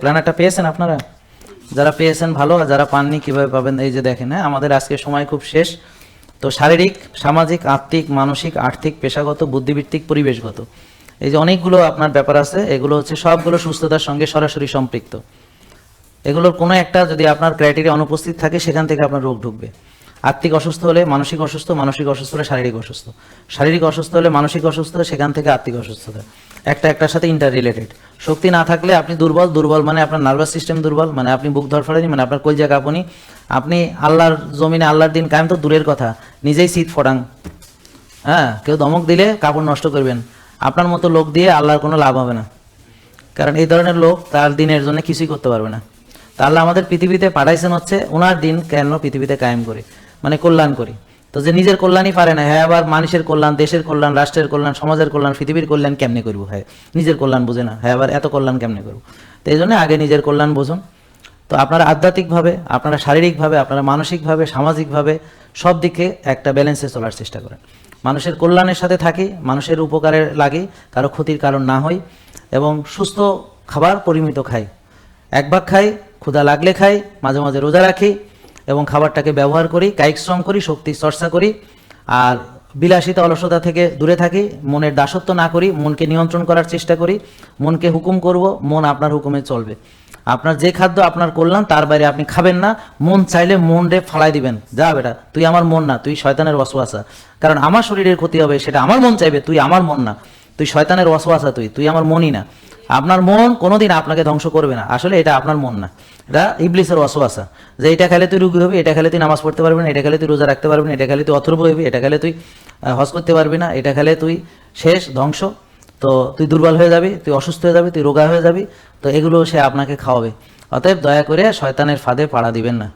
প্ল্যানারটা পেয়েছেন আপনারা? যারা পেয়েছেন ভালো আর যারা পাননি কীভাবে পাবেন? এই যে দেখেন হ্যাঁ আমাদের আজকে সময় খুব শেষ। তো শারীরিক, সামাজিক আত্মিক মানসিক, আর্থিক, পেশাগত, বুদ্ধিবৃত্তিক, পরিবেশগত। এই যে অনেকগুলো আপনার ব্যাপার আছে, এগুলো হচ্ছে সবগুলো সুস্থতার সঙ্গে সরাসরি সম্পৃক্ত। এগুলোর কোনো একটা যদি আপনার ক্রাইটেরিয়া অনুপস্থিত থাকে, সেখান থেকে আপনার রোগ ঢুকবে। আর্থিক অসুস্থ হলে মানসিক অসুস্থ মানসিক অসুস্থ হলে শারীরিক অসুস্থ। শারীরিক অসুস্থ হলে মানসিক অসুস্থ সেখান থেকে আর্থিক অসুস্থতা। একটা একটার সাথে ইন্টার রিলেটেড শক্তি না থাকলে আপনি দুর্বল দুর্বল মানে আপনার নার্ভাস সিস্টেম দুর্বল মানে আপনি বুক ধরফড়ানি মানে আপনার কলজা কাঁপুনি আপনি আল্লাহর জমিনে, আল্লাহর দিন কায়েম তো দূরের কথা, নিজেই শীত ফোটাং হ্যাঁ কেউ দমক দিলে কাপড় নষ্ট করবেন। আপনার মতো লোক দিয়ে আল্লাহর কোনো লাভ হবে না। কারণ এই ধরনের লোক তার দিনের জন্য কিছুই করতে পারবে না। তা আল্লাহ আমাদের পৃথিবীতে পাঠাইছেন হচ্ছে ওনার দিন কেন পৃথিবীতে কায়েম করি? মানে কল্যাণ করি। তো যে নিজের কল্যাণই পারে না হ্যাঁ আবার মানুষের কল্যাণ, দেশের কল্যাণ, রাষ্ট্রের কল্যাণ, সমাজের কল্যাণ, পৃথিবীর কল্যাণ কেমনে করব হ্যাঁ? নিজের কল্যাণ বুঝে না হ্যাঁ আবার এত কল্যাণ কেমনে করব? তো এই জন্য আগে নিজের কল্যাণ বুঝুন। তো আপনারা আধ্যাত্মিকভাবে, আপনারা শারীরিকভাবে, আপনারা মানসিকভাবে, সামাজিকভাবে সব দিকে একটা ব্যালেন্সে চলার চেষ্টা করেন। মানুষের কল্যাণের সাথে থাকি, মানুষের উপকারে লাগে, কারও ক্ষতির কারণ না হই, এবং সুস্থ খাবার পরিমিত খাই। এক ভাগ খাই, ক্ষুধা লাগলে খাই, মাঝে মাঝে রোজা রাখি এবং খাবারটাকে ব্যবহার করি, কায়িক শ্রম করি, শক্তি চর্চা করি, আর বিলাসিতা, অলসতা থেকে দূরে থাকি, মনের দাসত্ব না করি, মনকে নিয়ন্ত্রণ করার চেষ্টা করি, মনকে হুকুম করব, মন আপনার হুকুমে চলবে। আপনার যে খাদ্য আপনার করলাম তার বাইরে আপনি খাবেন না, মন চাইলে মন রে ফালাই দিবেন। যা বেটা, তুই আমার মন না, তুই শয়তানের ওয়াসওয়াসা। কারণ আমার শরীরের ক্ষতি হবে, সেটা আমার মন চাইবে, তুই আমার মন না। তুই শয়তানের ওয়াসওয়াসা তুই তুই আমার মনই না। আপনার মন কোনোদিন আপনাকে ধ্বংস করবে না। আসলে এটা আপনার মন না। এটা ইবলিসের ওয়াসওয়াসা। যে এটা খেলে তুই রুগী হবি, এটা খেলে তুই নামাজ পড়তে পারবি না, এটা খেলে তুই রোজা রাখতে পারবি না, এটা খেলে তুই অথর্ব হবি, এটা খেলে তুই হজ করতে পারবি না, এটা খেলে তুই শেষ, ধ্বংস। তো তুই দুর্বল হয়ে যাবি, তুই অসুস্থ হয়ে যাবি, তুই রোগা হয়ে যাবি, তো এগুলো সে আপনাকে খাওয়াবে। অতএব দয়া করে শয়তানের ফাঁদে পাড়া দিবেন না।